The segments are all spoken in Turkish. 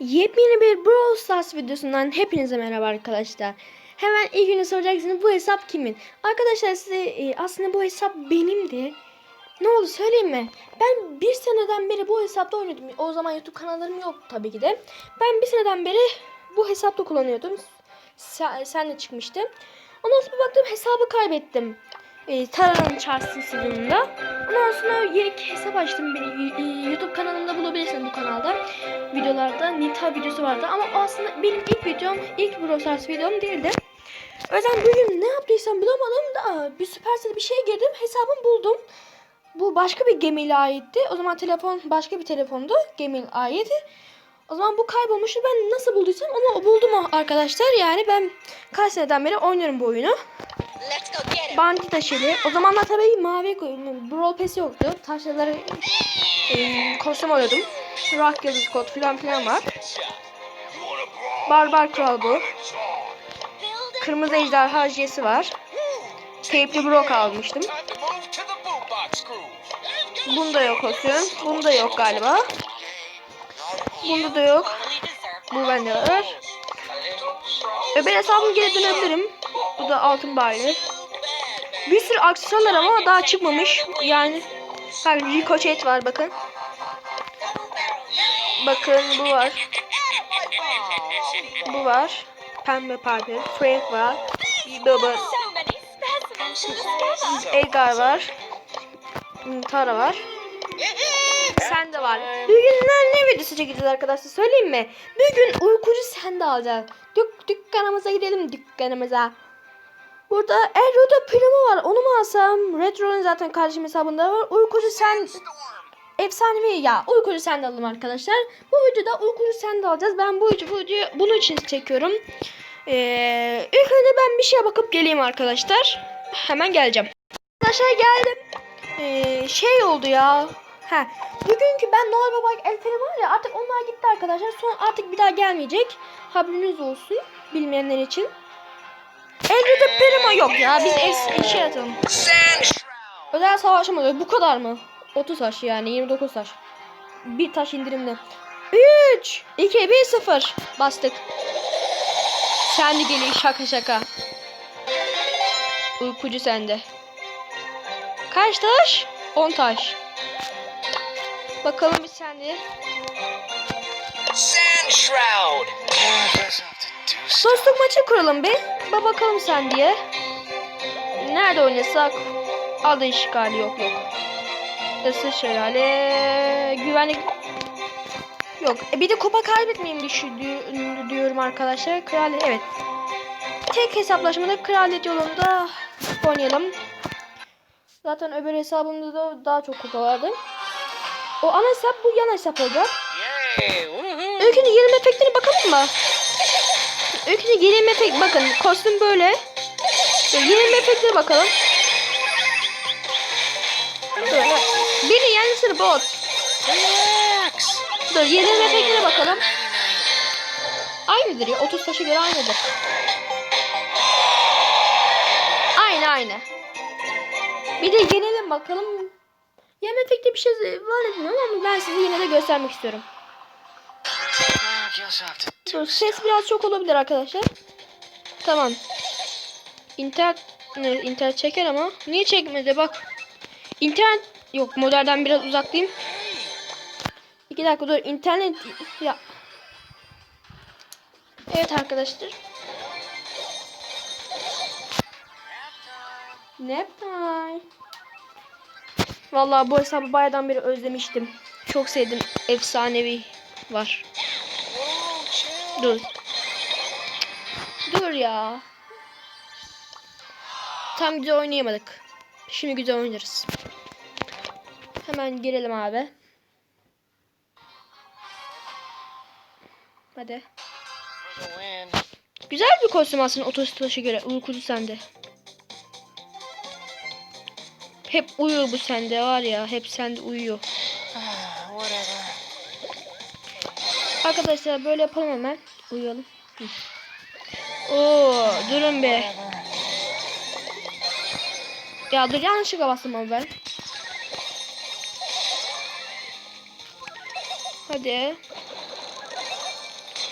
Yepyeni bir Brawl Stars videosundan hepinize merhaba arkadaşlar. Hemen ilk günü soracaksınız bu hesap kimin? Arkadaşlar size e, aslında bu hesap benimdi. Ne oldu söyleyeyim mi? Ben bir seneden beri bu hesapta oynuyordum. O zaman YouTube kanallarım yok tabii ki de. Ben bir seneden beri bu hesapta kullanıyordum. Sen, sen de çıkmıştı. Ondan sonra bir baktım hesabı kaybettim. E, Tara'nın sezonunda. Ondan sonra yeni hesap açtım. Beni YouTube kanalda. Videolarda Nita videosu vardı ama o aslında benim ilk videom, ilk Brawl Stars videom değildi. O yüzden bugün ne yaptıysam bulamadım da bir Supercell bir şeye girdim. Hesabımı buldum. Bu başka bir gemiyle aitti. O zaman telefon başka bir telefondu. Gemiyle ait. O zaman bu kaybolmuştu. Ben nasıl bulduysam onu buldum arkadaşlar. Yani ben kaç seneden beri oynuyorum bu oyunu. Bandit taşıydı. O zamanlar tabii mavi Brawl Pass yoktu. Taşları e, kostüm alıyordum. Rock yıldız kod falan filan var. Barbar Kral bu. Kırmızı ejderha jesi var. Teypli Brock almıştım. Bunda yok kostüm. Bunda yok galiba. Bunda da yok. Bu bende var. Öbür hesabım geri dönebilirim. Bu da altın barlı. Bir sürü aksesuarlar ama daha çıkmamış. Yani hani ricochet var bakın. Bakın bu var. Bu var. Pembe Piper. Frank var. Baba. Edgar var. Tara var. Sen de var. Bugün ne videosu çekeceğiz arkadaşlar söyleyeyim mi? Bugün uykucu sen de alacağız. Dük dükkanımıza gidelim dükkanımıza. Burada Ero'da Primo var. Onu mu alsam? Retro'nun zaten kardeşim hesabında var. Uykucu sen efsanevi ya. Uykucu sen alalım arkadaşlar. Bu videoda uykucu sen alacağız. Ben bu, bu videoyu bunun için çekiyorum. Ee, ilk önce ben bir şeye bakıp geleyim arkadaşlar. Hemen geleceğim. Arkadaşlar geldim. Ee, şey oldu ya. Ha, bugünkü ben Noel Baba Elferi var ya artık onlar gitti arkadaşlar. Son artık bir daha gelmeyecek. Haberiniz olsun bilmeyenler için. Elde de Primo yok ya. Biz es şey atalım. Özel savaşım oluyor. Bu kadar mı? 30 taş yani 29 taş. Bir taş indirimli. 3 2 1 0 bastık. Sen de geliyor şaka şaka. Uykucu sende. Kaç taş? 10 taş. Bakalım bir sende. Sand Shroud. Dostluk maçı kuralım bir. Ba bakalım sen diye. Nerede oynasak? Adı işgali yok yok. Isır şelale. Güvenlik yok. E bir de kupa kaybetmeyeyim düşü- diyorum arkadaşlar. Kraliyet evet. Tek hesaplaşmada kraliyet yolunda oynayalım. Zaten öbür hesabımda da daha çok kupa vardı. O ana hesap bu yan hesap olacak. Öykünün yerim efektine bakalım mı? Öykünün yerim efekt bakın kostüm böyle. Yerim efektine bakalım. Dur. Biri yanlışını bot. Relax. Dur yerim efektine bakalım. Aynıdır ya 30 taşa göre aynıdır. Aynı aynı. Bir de yenelim bakalım. Yem efekti bir şey var etmiyorum ama ben size yine de göstermek istiyorum. Dur, ses biraz çok olabilir arkadaşlar. Tamam. İnternet internet çeker ama niye çekmedi bak. İnternet yok modelden biraz uzaktayım. İki dakika dur internet ya. Evet arkadaşlar. Nap time. Vallahi bu hesabı bayağıdan beri özlemiştim. Çok sevdim. Efsanevi var. Dur. Dur ya. Tam güzel oynayamadık. Şimdi güzel oynarız. Hemen girelim abi. Hadi. Güzel bir kostüm aslında otostlaşa göre. Uykucu sende. Hep uyuyor bu sende var ya. Hep sende uyuyor. Arkadaşlar böyle yapalım hemen. Uyuyalım. Oo, durun be. Ya dur yanlışlıkla bastım ama ben. Hadi.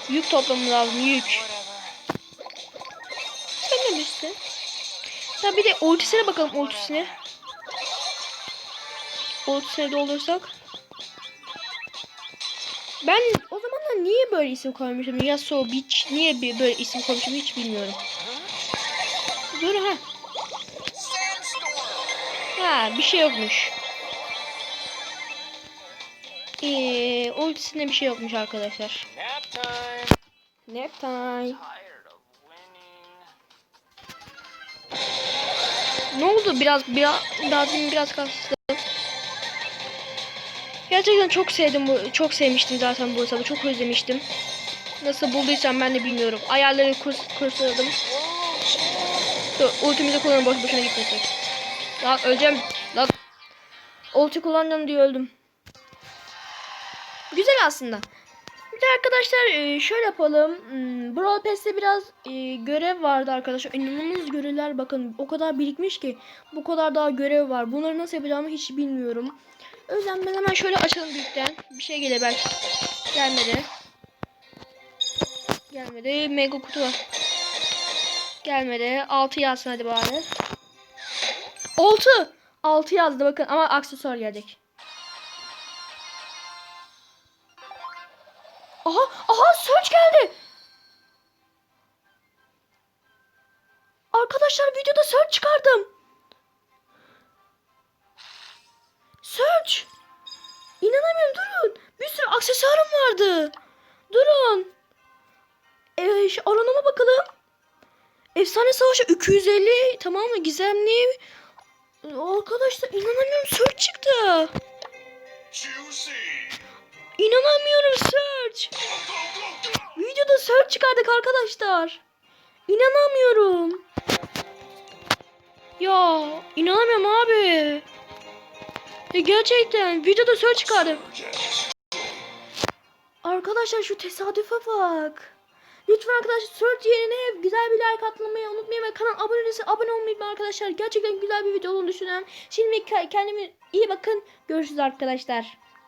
Yük toplamamız lazım yük. Sen ne bilirsin? Ya bir de ultisine bakalım ultisine. Ultisine doldursak. Ben o zamanlar niye böyle isim koymuşum? Yasuo Beach niye böyle isim koymuşum hiç bilmiyorum. Dur ha. Ha bir şey yokmuş. Ee, ultisinde bir şey yokmuş arkadaşlar. Nap time. Nap time. Ne oldu biraz biraz daha demin biraz kastım. Gerçekten çok sevdim bu çok sevmiştim zaten bu hesabı çok özlemiştim. Nasıl bulduysam ben de bilmiyorum. Ayarları kurs, kursladım. Dur ultimizi kullanın boş boşuna gitmesin. Lan öleceğim. Lan. Ulti kullanacağım diye öldüm. Güzel aslında. Bir de arkadaşlar e, şöyle yapalım. Hmm, Brawl Pass'te biraz e, görev vardı arkadaşlar. İnanılmaz görevler bakın. O kadar birikmiş ki. Bu kadar daha görev var. Bunları nasıl yapacağımı hiç bilmiyorum. O ben hemen şöyle açalım büyükten. Bir şey gelir belki. Gelmedi. Gelmedi. Mega kutu var. Gelmedi. 6 yazsın hadi bari. 6. 6 yazdı bakın ama aksesuar gelecek. Aha aha search geldi. Arkadaşlar videoda search çıkardım. Search. İnanamıyorum durun. Bir sürü aksesuarım vardı. Durun. Ee, şu aranıma bakalım. Efsane savaşı 250 tamam mı? Gizemli. Arkadaşlar inanamıyorum search çıktı. İnanamıyorum search. Çıkardık arkadaşlar. İnanamıyorum. Ya inanamıyorum abi. Ya gerçekten videoda search çıkardım. Arkadaşlar şu tesadüfe bak. Lütfen arkadaşlar search yerine güzel bir like atmayı unutmayın ve kanal abone değilse abone olmayı arkadaşlar. Gerçekten güzel bir video olduğunu düşünüyorum. Şimdi kendime iyi bakın. Görüşürüz arkadaşlar.